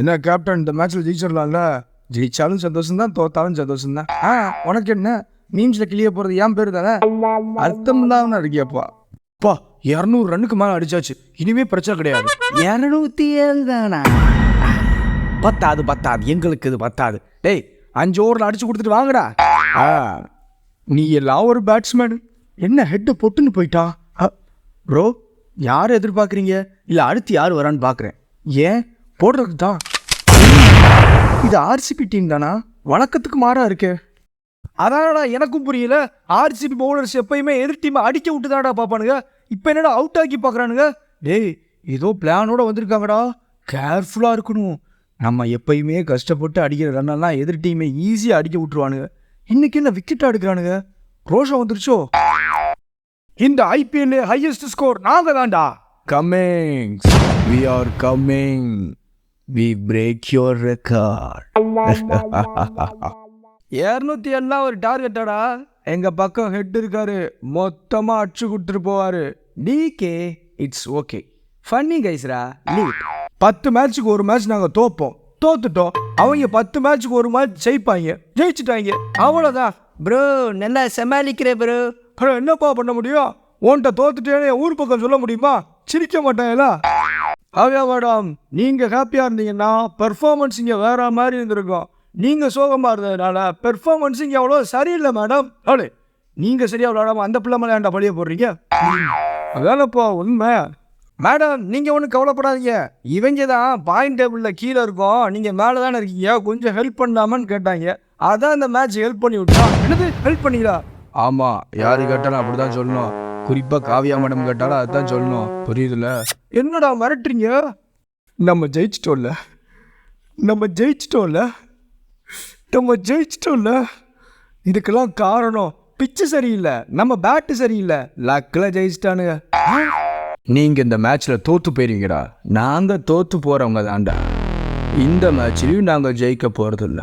என்ன கேப்டன் இந்த மேட்ச்ல ஜெயிச்சிடலாம்ல? ஜெயிச்சாலும் சந்தோஷம் தான் தோத்தாலும் சந்தோஷம் தான். ஆ உனக்கு என்ன? மீம்ஸ்ல கிளிய போறது ஏன் பேரு தானே? அர்த்தம் தான் இருக்கியப்பா. பா இரநூறு ரன்னுக்கு மேல அடிச்சாச்சு. இனிமே பிரச்சனை கிடையாது. இரநூத்தி ஏழு தானா? பத்தாது பத்தாது. எங்களுக்கு இது பத்தாது. டேய் அஞ்சு ஓவரில் அடிச்சு கொடுத்துட்டு வாங்கடா. ஆ நீ எல்லாம் ஒரு பேட்ஸ்மேன் என்ன ஹெட்டு பொட்டுன்னு போயிட்டா? ப்ரோ யார் எதிர்பார்க்குறீங்க? இல்லை அடுத்து யார் வரான்னு பார்க்குறேன் ஏன்? போடுறதுக்கு தான் இது ஆர்சிபி டீம் தானா? வழக்கத்துக்கு மாறா இருக்கே. அதானடா எனக்கும் புரியல. ஆர்சிபி பவுலர்ஸ் எப்பயுமே எதிர் டீமை அடிக்க விட்டு தானடா பார்ப்பானுங்க. இப்போ என்னடா அவுட் ஆக்கி பார்க்குறானுங்க? டேய் ஏதோ பிளானோட வந்திருக்காங்கடா. கேர்ஃபுல்லாக இருக்கணும். நம்ம எப்பயுமே கஷ்டப்பட்டு அடிக்கிற ரன்னெல்லாம் எதிர் டீமை ஈஸியாக அடிக்க விட்டுருவானுங்க. இன்னைக்கு என்ன விக்கெட்டாக எடுக்கிறானுங்க? ரோஷம் வந்துருச்சோ? இந்த ஐபிஎல் ஹையஸ்ட் ஸ்கோர் நாங்கள் தான்டா coming we are coming we break your record இரநூத்தி எல்லாம் ஒரு டார்கெட்டாடா? எங்க பக்கம் ஹெட் இருக்காரு. மொத்தமா அடிச்சு கொடுத்துட்டு போவாரு. டிகே இட்ஸ் ஓகே ஃபன்னி கைஸ்ரா பத்து மேட்ச்சுக்கு ஒரு மேட்ச் நாங்க தோப்போம். தோத்துட்டோம். அவங்க பத்து மேட்ச்சுக்கு ஒரு மேட்ச் ஜெயிப்பாங்க. ஜெயிச்சிட்டாங்க. அவ்வளோதான் ப்ரோ நல்லா சமாளிக்கிற ப்ரோ அப்புறம் என்னப்பா பண்ண முடியும்? உன்கிட்ட தோத்துட்டேன்னு என் ஊர் பக்கம் சொல்ல முடியுமா? சிரிக்க மாட்டாங்களா ஆவியா மேடம் நீங்கள் ஹாப்பியாக இருந்தீங்கன்னா பெர்ஃபார்மன்ஸ் இங்கே வேற மாதிரி இருந்திருக்கும். நீங்கள் சோகமாக இருந்ததுனால பெர்ஃபார்மன்ஸ் இங்கே அவ்வளோ சரியில்லை மேடம் அவளே நீங்கள் சரியாக விளையாடாமல் அந்த பிள்ளை மேலே ஏன்டா பழிய போடுறீங்க? அதானப்பா உண்மை. மேடம் நீங்கள் ஒன்றும் கவலைப்படாதீங்க. இவங்க தான் பாயிண்ட் டேபிளில் கீழே இருக்கோம். நீங்கள் மேலே தானே இருக்கீங்க. கொஞ்சம் ஹெல்ப் பண்ணலாமான்னு கேட்டாங்க. அதான் அந்த மேட்ச் ஹெல்ப் பண்ணி விட்டா. என்னது? ஹெல்ப் பண்ணீங்களா? ஆமாம் யாரு கேட்டாலும் அப்படி தான் சொல்லணும். குறிப்பாக காவியா மேடம் கேட்டாலும் அதுதான் சொல்லணும். புரியுதுல்ல? என்னடா மிரட்டுறீங்க? நம்ம ஜெயிச்சிட்டோம்ல. நம்ம ஜெயிச்சிட்டோம்ல. நம்ம ஜெயிச்சிட்டோம்ல. இதுக்கெல்லாம் காரணம் பிச்சு சரியில்லை. நம்ம பேட்டு சரியில்லை. லக்கில் ஜெயிச்சிட்டானுங்க. நீங்கள் இந்த மேட்ச்சில் தோற்று போயிருவீங்கடா நாங்கள் தோற்று போகிறவங்க தாண்டா இந்த மேட்ச்லையும் நாங்கள் ஜெயிக்க போகிறதில்ல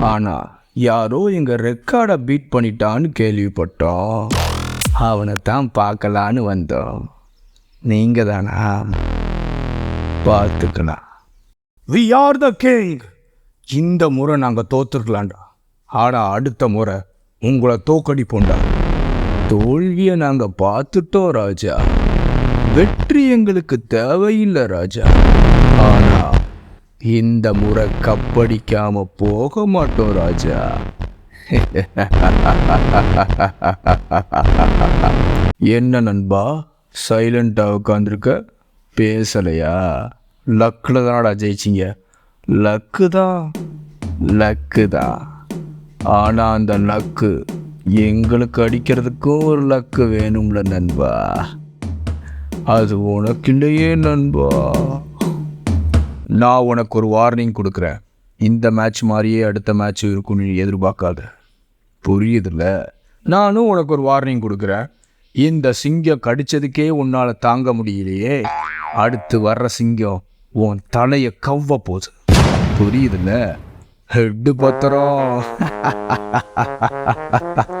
ஆனால் யாரோ எங்கள் ரெக்கார்டை பீட் பண்ணிட்டான்னு கேள்விப்பட்டோம். அவனை தான் பார்க்கலான்னு வந்தோம். நீங்க தானா பார்த்துக்கலாம். வி ஆர் த கிங் இந்த முறை நாங்க தோத்துருக்கலாம்டா. ஆனா அடுத்த முறை உங்களை தோக்கடிப்போம்டா. தோல்வியை நாங்க பார்த்துட்டோம் ராஜா. வெற்றி எங்களுக்கு தேவையில்லை ராஜா. ஆனா இந்த முறை கப்படிக்காம போக மாட்டோம் ராஜா. என்ன நண்பா சைலண்ட்டாக உட்காந்துருக்க பேசலையா? லக்கில் தானடா ஜெயிச்சிங்க. லக்கு தான் லக்கு தான் ஆனால் அந்த லக்கு எங்களுக்கு அடிக்கிறதுக்கும் ஒரு லக்கு வேணும்ல நண்பா. அது உனக்கு இல்லையே நண்பா. நான் உனக்கு ஒரு வார்னிங் கொடுக்குறேன். இந்த மேட்ச் மாதிரியே அடுத்த மேட்ச் இருக்கும்னு நீ எதிர்பார்க்காத. புரியுதுல்ல? நானும் உனக்கு ஒரு வார்னிங் கொடுக்குறேன். இந்த சிங்கம் கடிச்சதுக்கே உன்னால் தாங்க முடியலையே. அடுத்து வர்ற சிங்கம் உன் தலையை கவ்வ போகுது. புரியுதுல்ல? ஹெட்டு பத்திரம்.